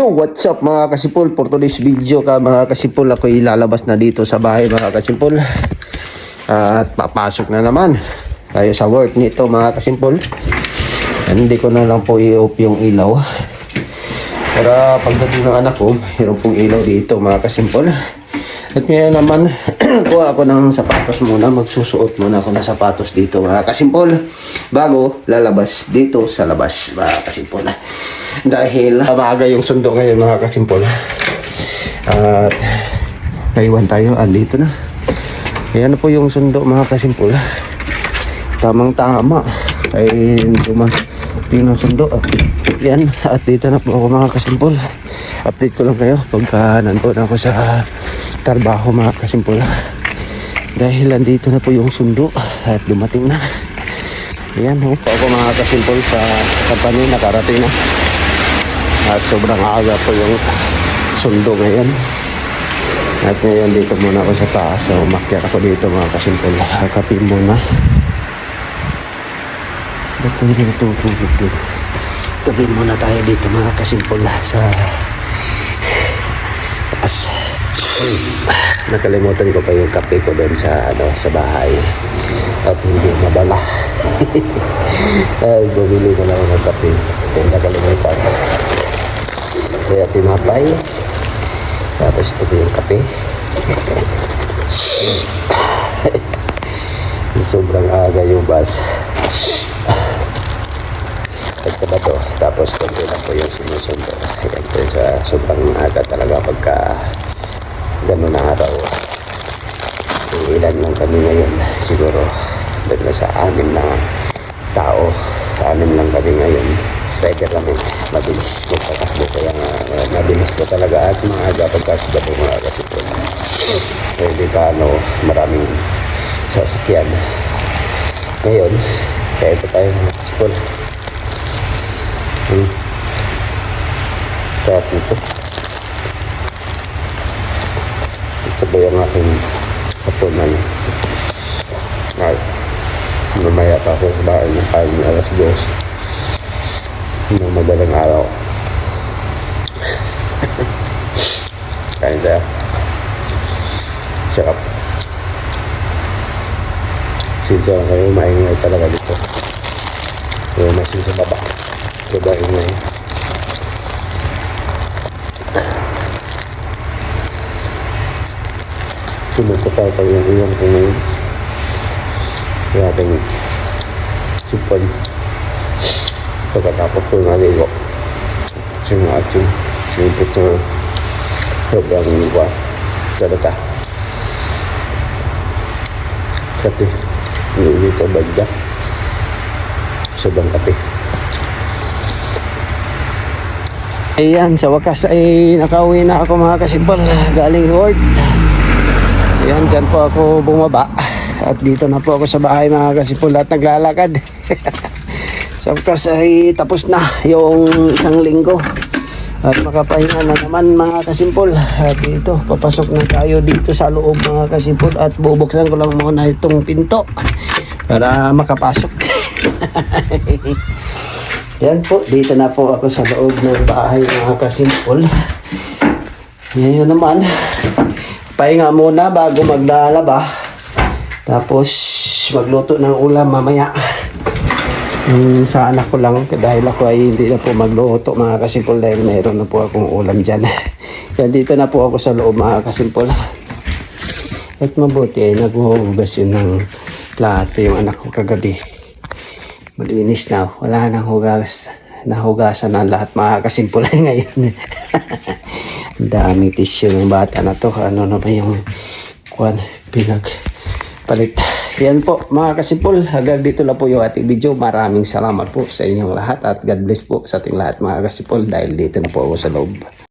Yo, what's up mga kasipol? For today's video ka mga kasipol, ako ilalabas na dito sa bahay mga kasipol. At papasok na naman tayo sa work nito mga kasimpol. Hindi ko na lang po i-off yung ilaw. Para pagdating ng anak ko, mayroon pong ilaw dito mga kasimpol. At ngayon naman, kuha ako ng sapatos muna. Magsusuot muna ako ng sapatos dito mga kasimpol. Bago lalabas dito sa labas mga kasimpol. Dahil hamaga yung sundo ngayon mga kasimpol. At naiwan tayo, andito na. Ayan na po yung sundo mga kasimpol. Tamang tama. Ay dumating ng sundo. Yan, at dito na po ako mga kasimpol. Update ko lang kayo pagka nandun ako sa trabaho mga kasimpol. Dahil andito na po yung sundo at dumating na. Ayan, oh, ako mga kasimpol sa company nakarating na. At sobrang aga po yung sundo ngayon. At ngayon dito muna ako sa taas. So, umakyat ako dito mga kasimpol. Kape muna. Ba't ko hindi natutulog doon? Kape muna tayo dito mga kasimpol sa taas. Nakalimutan ko pa yung kape ko doon sa ano sa bahay. At hindi nabala. Ay, bumili na lang ng kape. Kaya nakalimutan. Kaya tinapay. Tapos ito po yung kape. Sobrang aga yung bus. Ito ba to? Tapos konti lang po yung sinusundo. Ayan po sa sobrang aga talaga pagka ganun na araw. Kung ilan lang kami ngayon. Siguro doon na sa anim na tao. Anim lang kami ngayon. Driver lang eh. Mabilis ko patakbo. Kaya uh, mabilis ko talaga at maaga pagkasda po mga kasi po. Hindi ka ano, maraming sasakyan. Ngayon, kaya ito tayo mga kasipol. Hmm. Sarap nito. Ito ba yung aking kapunan? Ay, mamaya pa ako kumain ng kain alas dos. Ng madaling araw. Kain tayo. Sarap. Sinsa lang kayo, maingay talaga dito. Kaya masin sa baba. Baba ingay. Sumukupaw pa yung iwan ko ngayon. Kaya aking supon. Pagkatapos ko nga ligo. Kasi nga ating sinipot na sobrang liwa. Talata. Kati. Hindi dito bagda. Sobrang kati. Ayan, sa wakas ay nakauwi na ako mga kasimbol galing Lord. Ayan, dyan po ako bumaba. At dito na po ako sa bahay mga kasipol at naglalakad. sa wakas ay tapos na yung isang linggo. At makapahinga na naman mga kasimpol. At dito, papasok na tayo dito sa loob mga kasimpol. At bubuksan ko lang muna itong pinto para makapasok. Yan po, dito na po ako sa loob ng bahay mga kasimpol. Ngayon naman, pahinga muna bago maglalaba. Tapos, magluto ng ulam mamaya. Yung sa anak ko lang, dahil ako ay hindi na po magluto mga kasimpol dahil mayroon na po akong ulam dyan. Yan, dito na po ako sa loob mga kasimpol. At mabuti ay naghuhugas yun ng plato yung anak ko kagabi. Malinis na. Wala nang hugas. Nahugasan na lahat mga kasimpul ngayon. Ang daming tissue ng bata na to. Ano na ba yung kwan, pinagpalit. Yan po mga kasimpul. Hanggang dito lang po yung ating video. Maraming salamat po sa inyong lahat at God bless po sa ating lahat mga kasimpul dahil dito na po ako sa loob.